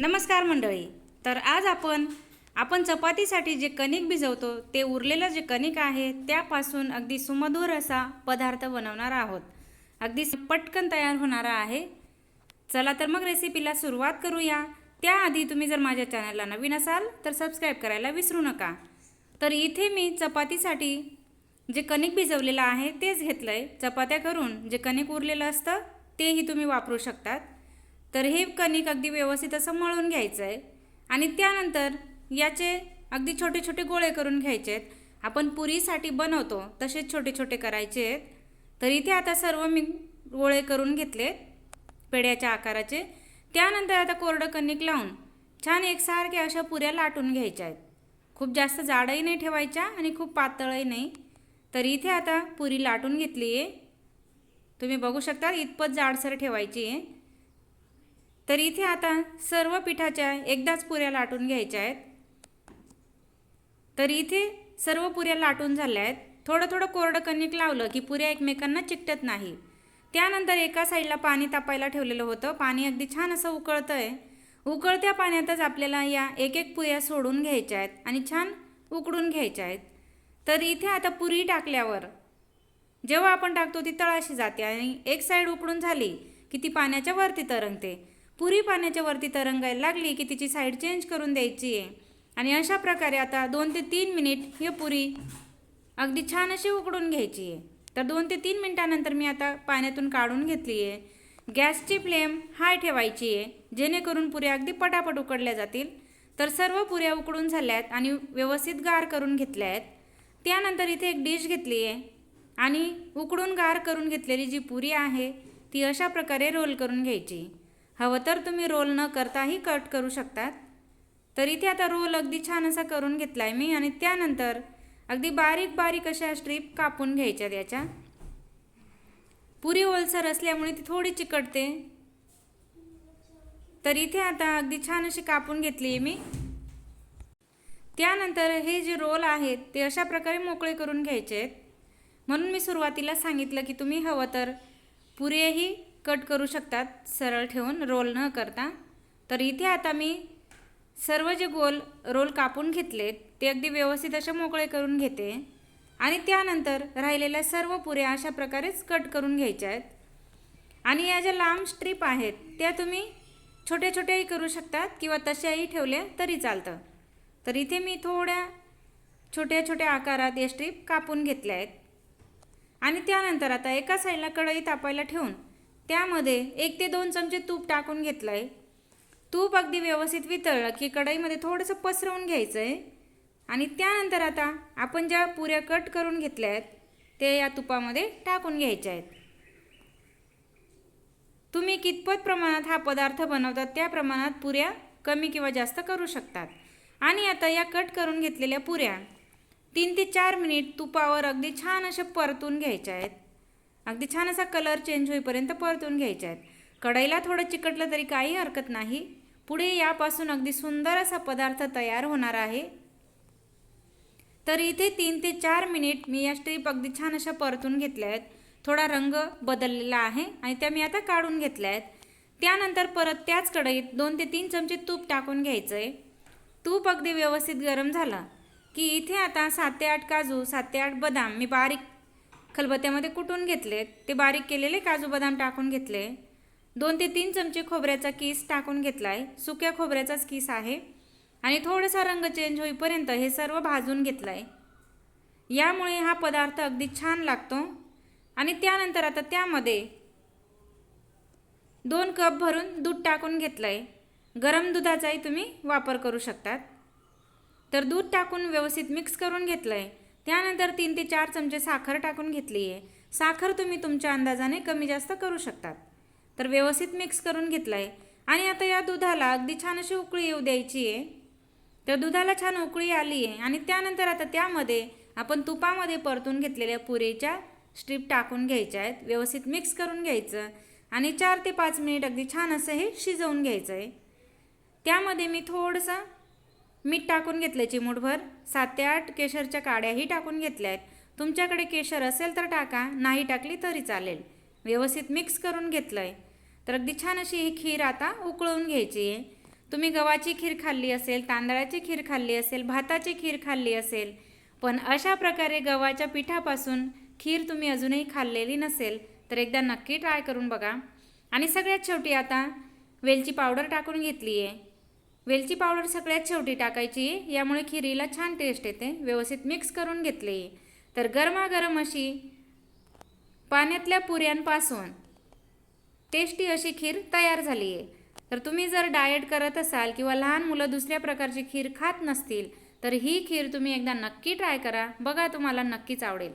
नमस्कार मंडळी. तर आज आपण आपण चपातीसाठी जे कणिक भिजवतो ते उरलेलं जे कणिक आहे त्यापासून अगदी सुमधुर असा पदार्थ बनवणार आहोत. अगदी पटकन तयार होणारा आहे. चला तर मग रेसिपीला सुरुवात करूया. त्याआधी तुम्ही जर माझ्या चॅनलला नवीन असाल तर सबस्क्राईब करायला विसरू नका. तर इथे मी चपातीसाठी जे कणिक भिजवलेलं आहे तेच घेतलं आहे चपात्या करून जे कणिक उरलेलं असतं तेही तुम्ही वापरू शकतात. तर हे कणिक अगदी व्यवस्थित असं मळून घ्यायचं आहे आणि त्यानंतर याचे अगदी छोटे छोटे गोळे करून घ्यायचे आहेत. आपण पुरीसाठी बनवतो तसेच छोटे छोटे करायचे आहेत. तर इथे आता सर्व मी गोळे करून घेतले पेड्याच्या आकाराचे. त्यानंतर आता कोरडं कणिक लावून छान एकसारख्या अशा पुऱ्या लाटून घ्यायच्या आहेत. खूप जास्त जाडही नाही ठेवायच्या आणि खूप पातळही नाही. तर इथे आता पुरी लाटून घेतली आहे तुम्ही बघू शकता इतपत जाडसर ठेवायची आहे. तर इथे आता सर्व पिठाच्या एकदाच पुऱ्या लाटून घ्यायच्या आहेत. तर इथे सर्व पुऱ्या लाटून झाल्या आहेत. थोडं थोडं कोरडं कणिक लावलं की पुऱ्या एकमेकांना चिकटत नाही. त्यानंतर एका साईडला पाणी तापायला ठेवलेलं होतं. पाणी अगदी छान असं उकळतं आहे उकळत्या पाण्यातच आपल्याला या एक एक पुऱ्या सोडून घ्यायच्या आहेत आणि छान उकडून घ्यायच्या आहेत. तर इथे आता पुरी टाकल्यावर जेव्हा आपण टाकतो ती तळाशी जाते आणि एक साईड उकडून झाली की ती पाण्याच्या वरती तरंगते. पुरी पाण्याच्या वरती तरंगायला लागली की तिची साईड चेंज करून द्यायची आहे. आणि अशा प्रकारे आता दोन ते तीन मिनिट ही पुरी अगदी छान अशी उकडून घ्यायची आहे. तर दोन ते तीन मिनटानंतर मी आता पाण्यातून काढून घेतली आहे. गॅसची फ्लेम हाय ठेवायची आहे. जेणेकरून पुऱ्या अगदी पटापट उकडल्या जातील. तर सर्व पुऱ्या उकडून झाल्या आहेत आणि व्यवस्थित गार करून घेतल्या आहेत. त्यानंतर इथे एक डिश घेतली आहे. आणि उकडून गार करून घेतलेली जी पुरी आहे ती अशा प्रकारे रोल करून घ्यायची. हवं तर तुम्ही रोल न करताही कट करू शकतात. तर इथे आता रोल अगदी छान असा करून घेतला आहे मी आणि त्यानंतर अगदी बारीक बारीक अशा स्ट्रीप कापून घ्यायच्यात याच्या पुरी ओलसर असल्यामुळे ती थोडी चिकटते. तर इथे आता अगदी छान अशी कापून घेतली आहे मी. त्यानंतर हे जे रोल आहेत ते अशा प्रकारे मोकळे करून घ्यायचे आहेत. म्हणून मी सुरुवातीला सांगितलं की तुम्ही हवं तर पुरेही कट करू शकतात सरळ ठेवून रोल न करता. तर इथे आता मी सर्व जे गोल रोल कापून घेतले ते अगदी व्यवस्थित असे मोकळे करून घेते. आणि त्यानंतर राहिलेल्या सर्व पुऱ्या अशा प्रकारेच कट करून घ्यायच्या आहेत. आणि या ज्या लांब स्ट्रीप आहेत त्या तुम्ही छोट्या छोट्याही करू शकतात किंवा तशाही ठेवल्या तरी चालतं. तर इथे मी थोड्या छोट्या छोट्या आकारात या स्ट्रीप कापून घेतल्या आहेत. आणि त्यानंतर आता एका साईडला कढई तापायला ठेवून त्यामध्ये एक ते दोन चमचे तूप टाकून घेतलं आहे तूप अगदी व्यवस्थित वितळलं की कढईमध्ये थोडंसं पसरवून घ्यायचं आहे आणि त्यानंतर आता आपण ज्या पुऱ्या कट करून घेतल्या आहेत ते या तुपामध्ये टाकून घ्यायच्या आहेत. तुम्ही कितपत प्रमाणात हा पदार्थ बनवतात त्या प्रमाणात पुऱ्या कमी किंवा जास्त करू शकतात. आणि आता या कट करून घेतलेल्या पुऱ्या तीन ते चार मिनिट तुपावर अगदी छान अशा परतून घ्यायच्या आहेत. अगदी छान असा कलर चेंज होईपर्यंत परतून घ्यायच्या आहेत. कढईला थोडं चिकटलं तरी काही हरकत नाही. पुढे यापासून अगदी सुंदर असा पदार्थ तयार होणार आहे. तर इथे तीन ते चार मिनिट मी या स्ट्रीप अगदी छान अशा परतून घेतल्या आहेत. थोडा रंग बदललेला आहे आणि त्या मी आता काढून घेतल्या आहेत. त्यानंतर परत त्याच कढईत दोन ते तीन चमचे तूप टाकून घ्यायचं आहे तूप अगदी व्यवस्थित गरम झालं. की इथे आता सात ते आठ काजू सात ते आठ बदाम मी बारीक खलबत्त्यामध्ये कुटून घेतले. ते बारीक केलेले काजू बदाम टाकून घेतले. दोन ते तीन चमचे खोबऱ्याचा किस टाकून घेतला आहे सुक्या खोबऱ्याचाच किस आहे. आणि थोडासा रंग चेंज होईपर्यंत हे सर्व भाजून घेतलं आहे यामुळे हा पदार्थ अगदी छान लागतो. आणि त्यानंतर आता त्यामध्ये दोन कप भरून दूध टाकून घेतलं आहे गरम दुधाचाही तुम्ही वापर करू शकतात. तर दूध टाकून व्यवस्थित मिक्स करून घेतलं आहे त्यानंतर तीन ते चार चमचे साखर टाकून घेतली आहे साखर तुम्ही तुमच्या अंदाजाने कमी जास्त करू शकतात. तर व्यवस्थित मिक्स करून घेतलं आहे आणि आता या दुधाला अगदी छान अशी उकळी येऊ द्यायची आहे तर दुधाला छान उकळी आली आहे आणि त्यानंतर आता त्यामध्ये आपण तुपामध्ये परतून घेतलेल्या पुरेच्या स्ट्रीप टाकून घ्यायच्या आहेत. व्यवस्थित मिक्स करून घ्यायचं आणि चार ते पाच मिनिट अगदी छान असं हे शिजवून घ्यायचं आहे त्यामध्ये मी थोडंसं मीठ टाकून घेतलं चिमूटभर. सात ते आठ केशरच्या काड्याही टाकून घेतल्या आहेत. तुमच्याकडे केशर असेल तर टाका नाही टाकली तरी चालेल. व्यवस्थित मिक्स करून घेतलं आहे तर अगदी छान अशी ही खीर आता उकळून घ्यायची आहे. तुम्ही गव्हाची खीर खाल्ली असेल तांदळाची खीर खाल्ली असेल भाताची खीर खाल्ली असेल पण अशा प्रकारे गव्हाच्या पिठापासून खीर तुम्ही अजूनही खाल्लेली नसेल तर एकदा नक्की ट्राय करून बघा. आणि सगळ्यात शेवटी आता वेलची पावडर टाकून घेतली आहे वेलची पावडर सगळ्यात शेवटी टाकायची यामुळे खिरीला छान टेस्ट येते व्यवस्थित मिक्स करून घेतली. तर गरमागरम अशी पाण्यातल्या पुऱ्यांपासून टेस्टी अशी खीर तयार झाली. आहे तर तुम्ही जर डाएट करत असाल किंवा लहान मुलं दुसऱ्या प्रकारची खीर खात नसतील तर ही खीर तुम्ही एकदा नक्की ट्राय करा. बघा तुम्हाला नक्कीच आवडेल.